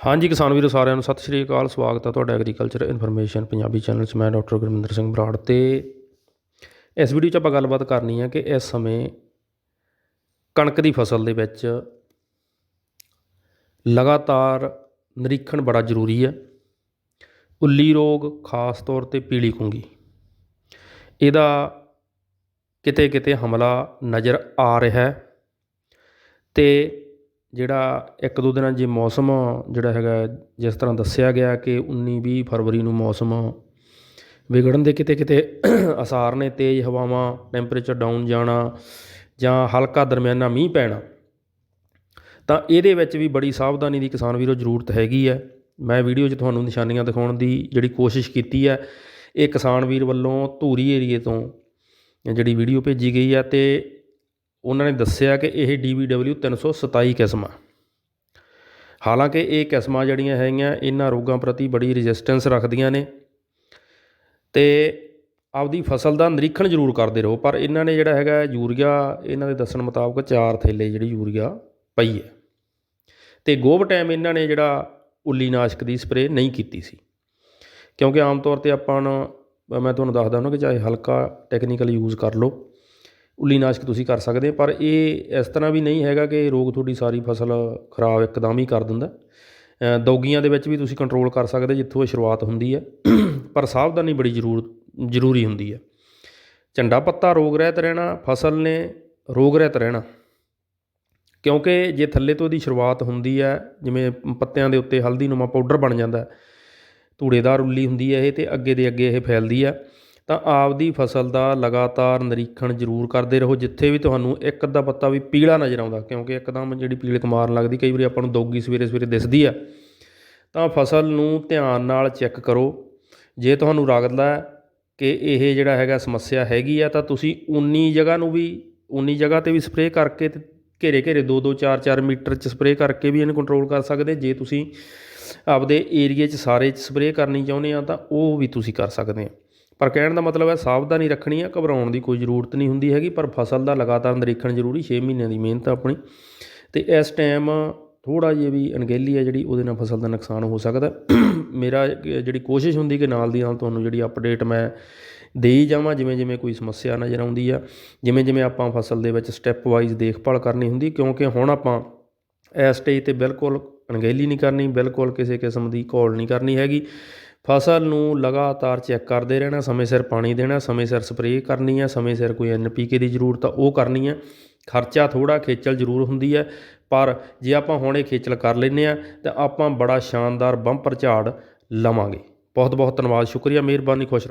ਹਾਂਜੀ ਕਿਸਾਨ ਵੀਰੋ, ਸਾਰਿਆਂ ਨੂੰ ਸਤਿ ਸ਼੍ਰੀ ਅਕਾਲ। ਸਵਾਗਤ ਹੈ ਤੁਹਾਡਾ ਐਗਰੀਕਲਚਰ ਇਨਫੋਰਮੇਸ਼ਨ ਪੰਜਾਬੀ ਚੈਨਲ 'ਚ। ਮੈਂ ਡਾਕਟਰ ਗੁਰਮਿੰਦਰ ਸਿੰਘ ਬਰਾੜ ਤੇ ਇਸ ਵੀਡੀਓ 'ਚ ਆਪਾਂ ਗੱਲਬਾਤ ਕਰਨੀ ਹੈ ਕਿ ਇਸ ਸਮੇਂ ਕਣਕ ਦੀ ਫਸਲ ਦੇ ਵਿੱਚ ਲਗਾਤਾਰ ਨਿਰੀਖਣ ਬੜਾ ਜ਼ਰੂਰੀ ਹੈ ਉੱਲੀ ਰੋਗ, ਖਾਸ ਤੌਰ ਤੇ ਪੀਲੀ ਕੁੰਗੀ ਇਹਦਾ ਕਿਤੇ ਕਿਤੇ ਹਮਲਾ ਨਜ਼ਰ ਆ ਰਿਹਾ ਹੈ ਤੇ ਜਿਹੜਾ ਇੱਕ ਦੋ ਦਿਨਾਂ ਜੇ ਮੌਸਮ ਜਿਹੜਾ ਹੈਗਾ ਜਿਸ ਤਰ੍ਹਾਂ ਦੱਸਿਆ ਗਿਆ ਕਿ ਉੱਨੀ ਵੀਹ ਫਰਵਰੀ ਨੂੰ ਮੌਸਮ ਵਿਗੜਨ ਦੇ ਕਿਤੇ ਕਿਤੇ ਆਸਾਰ ਨੇ, ਤੇਜ਼ ਹਵਾਵਾਂ ਟੈਂਪਰੇਚਰ ਡਾਊਨ ਜਾਣਾ ਜਾਂ ਹਲਕਾ ਦਰਮਿਆਨਾ ਮੀਂਹ ਪੈਣਾ, ਤਾਂ ਇਹਦੇ ਵਿੱਚ ਵੀ ਬੜੀ ਸਾਵਧਾਨੀ ਦੀ ਕਿਸਾਨ ਵੀਰੋ ਜ਼ਰੂਰਤ ਹੈਗੀ ਹੈ। ਮੈਂ ਵੀਡੀਓ 'ਚ ਤੁਹਾਨੂੰ ਨਿਸ਼ਾਨੀਆਂ ਦਿਖਾਉਣ ਦੀ ਜਿਹੜੀ ਕੋਸ਼ਿਸ਼ ਕੀਤੀ ਹੈ, ਇਹ ਕਿਸਾਨ ਵੀਰ ਵੱਲੋਂ ਧੂਰੀ ਏਰੀਏ ਤੋਂ ਜਿਹੜੀ ਵੀਡੀਓ ਭੇਜੀ ਗਈ ਹੈ ਤੇ ਉਹਨਾਂ ਨੇ ਦੱਸਿਆ ਕਿ ਇਹ DBW 327 ਕਿਸਮ। ਆ ਹਾਲਾਂਕਿ ਇਹ ਕਿਸਮਾਂ ਜਿਹੜੀਆਂ ਹੈਗੀਆਂ, ਇਹਨਾਂ ਰੋਗਾਂ ਪ੍ਰਤੀ ਬੜੀ ਰੈਜ਼ਿਸਟੈਂਸ ਰੱਖਦੀਆਂ ਨੇ ਤੇ ਆਪਦੀ ਫਸਲ ਦਾ ਨਿਰੀਖਣ ਜ਼ਰੂਰ ਕਰਦੇ ਰਹੋ, ਪਰ ਇਹਨਾਂ ਨੇ ਜਿਹੜਾ ਹੈਗਾ ਯੂਰੀਆ, ਇਹਨਾਂ ਦੇ ਦੱਸਣ ਮੁਤਾਬਕ ਚਾਰ ਥੈਲੇ ਜਿਹੜੀ ਯੂਰੀਆ ਪਈ ਹੈ। ਤੇ ਗੋਬ ਟਾਈਮ ਇਹਨਾਂ ਨੇ ਜਿਹੜਾ ਉੱਲੀ ਨਾਸ਼ਕ ਦੀ ਸਪਰੇਅ ਨਹੀਂ ਕੀਤੀ ਸੀ। ਕਿਉਂਕਿ ਆਮ ਤੌਰ ਤੇ ਆਪਾਂ ਨੂੰ, ਮੈਂ ਤੁਹਾਨੂੰ ਦੱਸਦਾ ਹਾਂ ਕਿ ਚਾਹੇ ਹਲਕਾ ਟੈਕਨੀਕਲ ਯੂਜ਼ ਕਰ ਲਓ। ਉੱਲੀ ਨਾਸ਼ਕ ਤੁਸੀਂ ਕਰ ਸਕਦੇ ਪਰ ਇਹ ਇਸ ਤਰ੍ਹਾਂ ਵੀ ਨਹੀਂ ਹੈਗਾ ਕਿ ਰੋਗ ਤੁਹਾਡੀ ਸਾਰੀ ਫਸਲ ਖਰਾਬ ਇੱਕਦਮ ਹੀ ਕਰ ਦਿੰਦਾ। ਦੌਗੀਆਂ ਦੇ ਵਿੱਚ ਵੀ ਤੁਸੀਂ ਕੰਟਰੋਲ ਕਰ ਸਕਦੇ, ਜਿੱਥੋਂ ਇਹ ਸ਼ੁਰੂਆਤ ਹੁੰਦੀ ਹੈ। ਪਰ ਸਾਵਧਾਨੀ ਬੜੀ ਜ਼ਰੂਰ, ਜ਼ਰੂਰੀ ਹੁੰਦੀ ਹੈ। ਝੰਡਾ ਪੱਤਾ ਰੋਗ ਰਹਿਤ ਰਹਿਣਾ, ਫਸਲ ਨੇ ਰੋਗ ਰਹਿਤ ਰਹਿਣਾ। ਕਿਉਂਕਿ ਜੇ ਥੱਲੇ ਤੋਂ ਇਹਦੀ ਸ਼ੁਰੂਆਤ ਹੁੰਦੀ ਹੈ, ਜਿਵੇਂ ਪੱਤਿਆਂ ਦੇ ਉੱਤੇ ਹਲਦੀ ਨੁਮਾ ਪਾਊਡਰ ਬਣ ਜਾਂਦਾ ਧੂੜੇਦਾਰ ਉੱਲੀ ਹੁੰਦੀ ਹੈ ਇਹ ਤੇ ਅੱਗੇ ਦੇ ਅੱਗੇ ਇਹ ਫੈਲਦੀ ਹੈ। ਤਾਂ ਆਪਦੀ ਫਸਲ ਦਾ ਲਗਾਤਾਰ ਨਿਰੀਖਣ ਜ਼ਰੂਰ ਕਰਦੇ ਰਹੋ, ਜਿੱਥੇ ਵੀ ਤੁਹਾਨੂੰ ਇੱਕ ਅੱਧਾ ਪੱਤਾ ਵੀ ਪੀਲਾ ਨਜ਼ਰ ਆਉਂਦਾ, ਕਿਉਂਕਿ ਇੱਕਦਮ ਜਿਹੜੀ ਪੀਲਕ ਮਾਰਨ ਲੱਗਦੀ, ਕਈ ਵਾਰੀ ਆਪਾਂ ਨੂੰ ਦੋਗੀ ਸਵੇਰੇ ਸਵੇਰੇ ਦਿਸਦੀ ਆ। ਤਾਂ ਫਸਲ ਨੂੰ ਧਿਆਨ ਨਾਲ ਚੈੱਕ ਕਰੋ। ਜੇ ਤੁਹਾਨੂੰ ਲੱਗਦਾ ਕਿ ਇਹ ਜਿਹੜਾ ਹੈਗਾ ਸਮੱਸਿਆ ਹੈਗੀ ਆ, ਤਾਂ ਤੁਸੀਂ ਉਨੀ ਜਗ੍ਹਾ ਨੂੰ ਵੀ, ਉਨੀ ਜਗ੍ਹਾ ਤੇ ਵੀ ਸਪਰੇਅ ਕਰਕੇ ਤੇ ਘੇਰੇ ਘੇਰੇ 2 2 4 4 ਮੀਟਰ ਚ ਸਪਰੇਅ ਕਰਕੇ ਵੀ ਇਹਨੂੰ ਕੰਟਰੋਲ ਕਰ ਸਕਦੇ। ਜੇ ਤੁਸੀਂ ਆਪਦੇ ਏਰੀਏ 'ਚ ਸਾਰੇ 'ਚ ਸਪਰੇਅ ਕਰਨੀ ਚਾਹੁੰਦੇ ਆ, ਤਾਂ ਉਹ ਵੀ ਤੁਸੀਂ ਕਰ ਸਕਦੇ ਆ। ਪਰ ਕਹਿਣ ਦਾ ਮਤਲਬ ਹੈ ਸਾਵਧਾਨੀ ਰੱਖਣੀ ਹੈ ਘਬਰਾਉਣ ਦੀ ਕੋਈ ਜ਼ਰੂਰਤ ਨਹੀਂ ਹੁੰਦੀ ਹੈਗੀ, ਪਰ ਫਸਲ ਦਾ ਲਗਾਤਾਰ ਨਿਰੀਖਣ ਜ਼ਰੂਰੀ 6 ਮਹੀਨਿਆਂ ਦੀ ਮਿਹਨਤ ਆਪਣੀ। ਤੇ ਇਸ ਟਾਈਮ ਥੋੜਾ ਜਿਹਾ ਵੀ ਅਣਗਹਿਲੀ ਹੈ ਜਿਹੜੀ, ਉਹਦੇ ਨਾਲ ਫਸਲ ਦਾ ਨੁਕਸਾਨ ਹੋ ਸਕਦਾ ਮੇਰਾ ਜਿਹੜੀ ਕੋਸ਼ਿਸ਼ ਹੁੰਦੀ ਕਿ ਨਾਲ ਦੀ ਨਾਲ ਤੁਹਾਨੂੰ ਜਿਹੜੀ ਅਪਡੇਟ ਮੈਂ ਦੇਈ ਜਾਵਾਂ ਜਿਵੇਂ ਜਿਵੇਂ ਕੋਈ ਸਮੱਸਿਆ ਨਜ਼ਰ ਆਉਂਦੀ ਆ ਜਿਵੇਂ ਜਿਵੇਂ ਆਪਾਂ ਫਸਲ ਦੇ ਵਿੱਚ ਸਟੈਪ ਵਾਈਜ਼ ਦੇਖਭਾਲ ਕਰਨੀ ਹੁੰਦੀ, ਕਿਉਂਕਿ ਹੁਣ ਆਪਾਂ ਇਸ ਸਟੇਜ ਤੇ ਬਿਲਕੁਲ ਅਣਗਹਿਲੀ ਨਹੀਂ ਕਰਨੀ, ਬਿਲਕੁਲ ਕਿਸੇ ਕਿਸਮ ਦੀ ਘੋਲ ਨਹੀਂ ਕਰਨੀ ਹੈਗੀ। ਫਸਲ ਨੂੰ ਲਗਾਤਾਰ ਚੈੱਕ ਕਰਦੇ ਰਹਿਣਾ, ਸਮੇਂ ਸਿਰ ਪਾਣੀ ਦੇਣਾ, ਸਮੇਂ ਸਿਰ ਸਪਰੇਅ ਕਰਨੀ ਹੈ ਸਮੇਂ ਸਿਰ ਕੋਈ ਐਨਪੀਕੇ ਦੀ ਜ਼ਰੂਰਤ ਆ, ਉਹ ਕਰਨੀ ਹੈ ਖਰਚਾ ਥੋੜਾ ਖੇਚਲ ਜ਼ਰੂਰ ਹੁੰਦੀ ਹੈ ਪਰ ਜੇ ਆਪਾਂ ਹੁਣ ਇਹ ਖੇਚਲ ਕਰ ਲੈਨੇ ਆ, ਤਾਂ ਆਪਾਂ ਬੜਾ ਸ਼ਾਨਦਾਰ ਬੰਪਰ ਝਾੜ ਲਵਾਂਗੇ। ਬਹੁਤ ਬਹੁਤ ਧੰਨਵਾਦ, ਸ਼ੁਕਰੀਆ, ਮਿਹਰਬਾਨੀ, ਖੁਸ਼ ਰਹੋ।